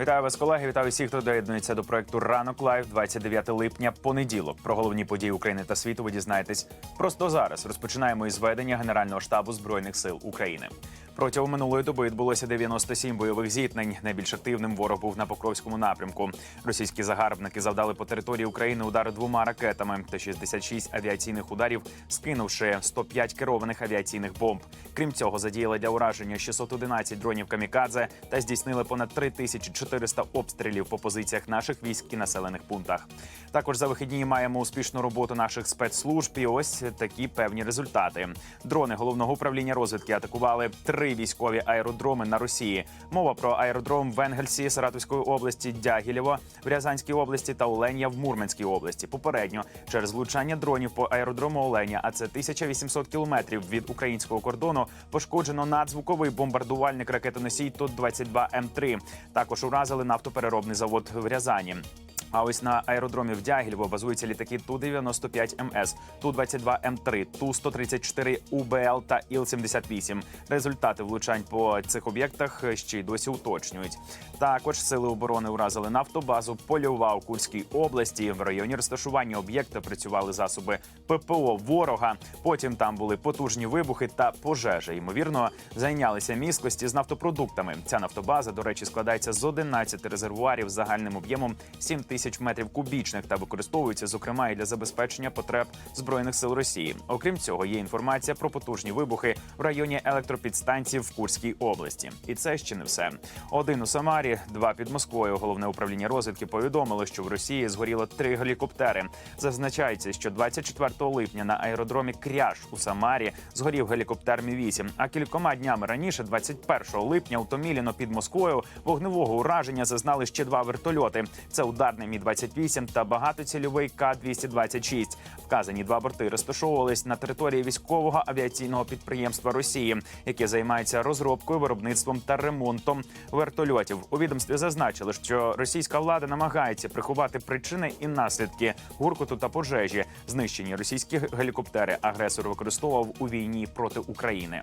Вітаю вас, колеги. Вітаю всіх, хто доєднується до проекту Ранок Лайв 29 липня, понеділок. Про головні події України та світу ви дізнаєтесь просто зараз. Розпочинаємо із ведення Генерального штабу збройних сил України. Протягом минулої доби відбулося 97 бойових зіткнень. Найбільш активним ворог був на Покровському напрямку. Російські загарбники завдали по території України удари двома ракетами та 66 авіаційних ударів, скинувши 105 керованих авіаційних бомб. Крім цього, задіяли для ураження 611 дронів камікадзе та здійснили понад 3400 обстрілів по позиціях наших військ і населених пунктах. Також за вихідні маємо успішну роботу наших спецслужб. І ось такі певні результати. Дрони головного управління розвідки атакували три військові аеродроми на Росії. Мова про аеродром в Енгельсі Саратовської області, Дягілєво в Рязанській області та Оленя в Мурманській області. Попередньо через влучання дронів по аеродрому Оленя, а це 1800 кілометрів від українського кордону, пошкоджено надзвуковий бомбардувальник ракетоносій Тот-22 М3. Також уразили нафтопереробний завод в Рязані. А ось на аеродромі в Дягілєво базуються літаки Ту-95 МС, Ту-22 М3, Ту-134 УБЛ та Іл-78. Результати влучань по цих об'єктах ще й досі уточнюють. Також сили оборони уразили нафтобазу Польова у Курській області. В районі розташування об'єкта працювали засоби ППО ворога. Потім там були потужні вибухи та пожежа. Ймовірно, зайнялися міськості з нафтопродуктами. Ця нафтобаза, до речі, складається з 11 резервуарів загальним об'ємом 7 тисяч метрів кубічних та використовується, зокрема, і для забезпечення потреб збройних сил Росії. Окрім цього, є інформація про потужні вибухи в районі електропідстанцій в Курській області. І це ще не все. Один у Самарі, два під Москвою. Головне управління розвідки повідомило, що в Росії згоріло три гелікоптери. Зазначається, що 24 липня на аеродромі Кряж у Самарі згорів гелікоптер Мі 8 А кількома днями раніше, 21 липня, у Томіліно під Москвою вогневого ураження зазнали ще два вертольоти. Це ударний Мі 28 та багатоцільовий К 226 Вказані два борти розташовувались на території військового авіаційного підприємства Росії, яке займається розробкою, виробництвом та ремонтом вертольотів. У відомстві зазначили, що російська влада намагається приховати причини і наслідки гуркоту та пожежі. Знищені російські гелікоптери агресор використовував у війні проти України.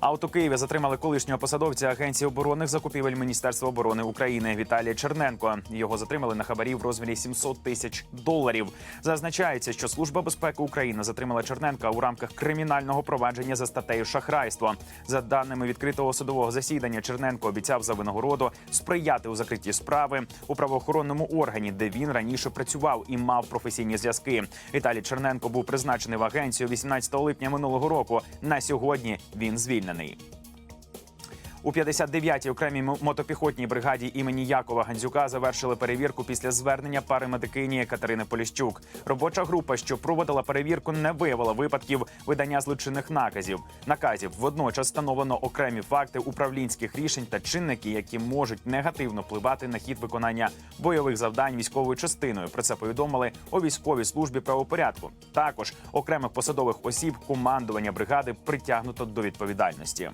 А от затримали колишнього посадовця Агенції оборонних закупівель Міністерства оборони України Віталія Черненко. Його затримали на хабарі в розмірі 700 тисяч доларів. Зазначається, що служба безпеки України затримала Черненка у рамках кримінального провадження за статтею шахрайство. За даними відкритого судового засідання, Черненко обіцяв за винагороду сприяти у закритті справи у правоохоронному органі, де він раніше працював і мав професійні зв'язки. Віталій Черненко був призначений в агенцію 18 липня минулого року. На сьогодні він звільнений. நன்றி. У 59-й окремій мотопіхотній бригаді імені Якова Гандзюка завершили перевірку після звернення пари медикині Катерини Поліщук. Робоча група, що проводила перевірку, не виявила випадків видання злочинних наказів. Наказів водночас встановлено окремі факти управлінських рішень та чинники, які можуть негативно впливати на хід виконання бойових завдань військовою частиною. Про це повідомили у військовій службі правопорядку. Також окремих посадових осіб командування бригади притягнуто до відповідальності.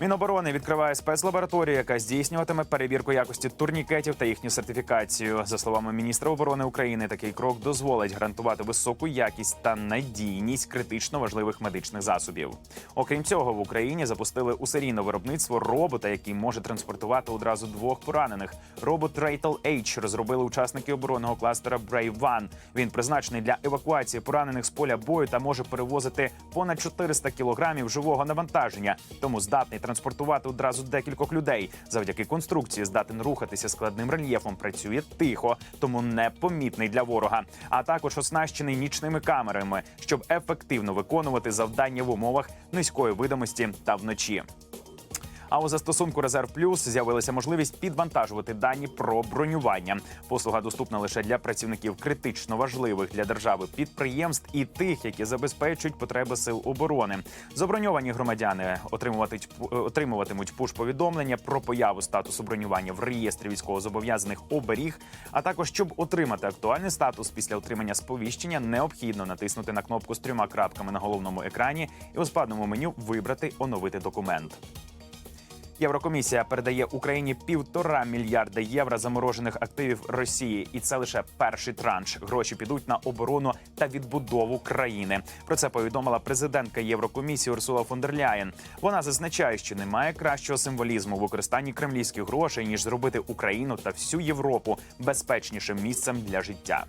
Міноборони відкриває спецлабораторію, яка здійснюватиме перевірку якості турнікетів та їхню сертифікацію. За словами міністра оборони України, такий крок дозволить гарантувати високу якість та надійність критично важливих медичних засобів. Окрім цього, в Україні запустили у серійне виробництво робота, який може транспортувати одразу двох поранених. Робот Raitel H розробили учасники оборонного кластера Brave One. Він призначений для евакуації поранених з поля бою та може перевозити понад 400 кілограмів живого навантаження, тому здатний транспортувати одразу декількох людей. Завдяки конструкції здатен рухатися складним рельєфом. Працює тихо, тому непомітний для ворога. А також оснащений нічними камерами, щоб ефективно виконувати завдання в умовах низької видимості та вночі. А у застосунку Резерв Плюс з'явилася можливість підвантажувати дані про бронювання. Послуга доступна лише для працівників критично важливих для держави підприємств і тих, які забезпечують потреби сил оборони. Заброньовані громадяни отримуватимуть отримуватимуть пуш-повідомлення про появу статусу бронювання в реєстрі військовозобов'язаних оберіг. А також щоб отримати актуальний статус після отримання сповіщення, необхідно натиснути на кнопку з трьома крапками на головному екрані і у спадному меню вибрати оновити документ. Єврокомісія передає Україні півтора мільярда євро заморожених активів Росії, і це лише перший транш. Гроші підуть на оборону та відбудову країни. Про це повідомила президентка Єврокомісії Урсула фон дер Ляєн. Вона зазначає, що немає кращого символізму в використанні кремлівських грошей ніж зробити Україну та всю Європу безпечнішим місцем для життя.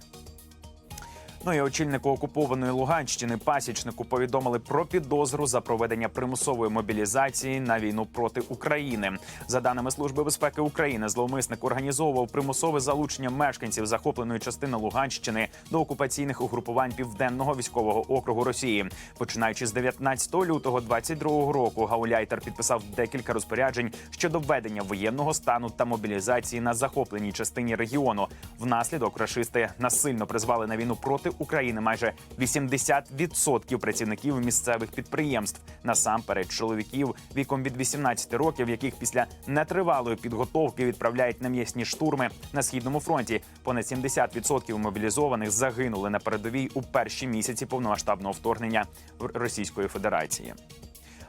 Ну і очільнику окупованої Луганщини пасічнику повідомили про підозру за проведення примусової мобілізації на війну проти України. За даними Служби безпеки України, зловмисник організовував примусове залучення мешканців захопленої частини Луганщини до окупаційних угрупувань південного військового округу Росії. Починаючи з 19 лютого 22 року, Гауляйтер підписав декілька розпоряджень щодо введення воєнного стану та мобілізації на захопленій частині регіону. Внаслідок рашисти насильно призвали на війну проти України майже 80% працівників місцевих підприємств, насамперед чоловіків віком від 18 років, яких після нетривалої підготовки відправляють на м'ясні штурми на східному фронті. Понад 70% мобілізованих загинули на передовій у перші місяці повномасштабного вторгнення Російської Федерації.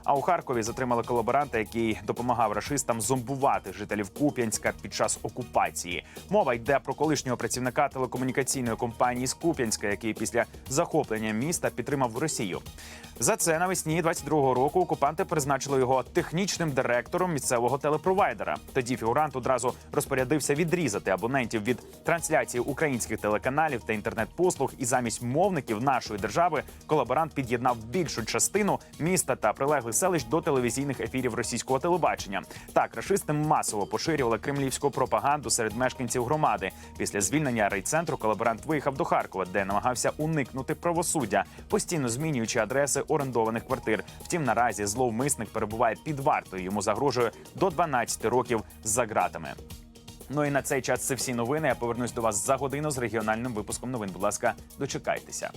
А у Харкові затримали колаборанта, який допомагав рашистам зомбувати жителів Куп'янська під час окупації. Мова йде про колишнього працівника телекомунікаційної компанії з Куп'янська, який після захоплення міста підтримав Росію. За це навесні 22-го року окупанти призначили його технічним директором місцевого телепровайдера. Тоді фігурант одразу розпорядився відрізати абонентів від трансляції українських телеканалів та інтернет-послуг. І замість мовників нашої держави колаборант під'єднав більшу частину міста та прилеглих селищ до телевізійних ефірів російського телебачення. Так, рашисти масово поширювали кремлівську пропаганду серед мешканців громади. Після звільнення райцентру колаборант виїхав до Харкова, де намагався уникнути правосуддя, постійно змінюючи адреси орендованих квартир. Втім, наразі зловмисник перебуває під вартою. Йому загрожує до 12 років за ґратами. Ну і на цей час це всі новини. Я повернусь до вас за годину з регіональним випуском новин. Будь ласка, дочекайтеся.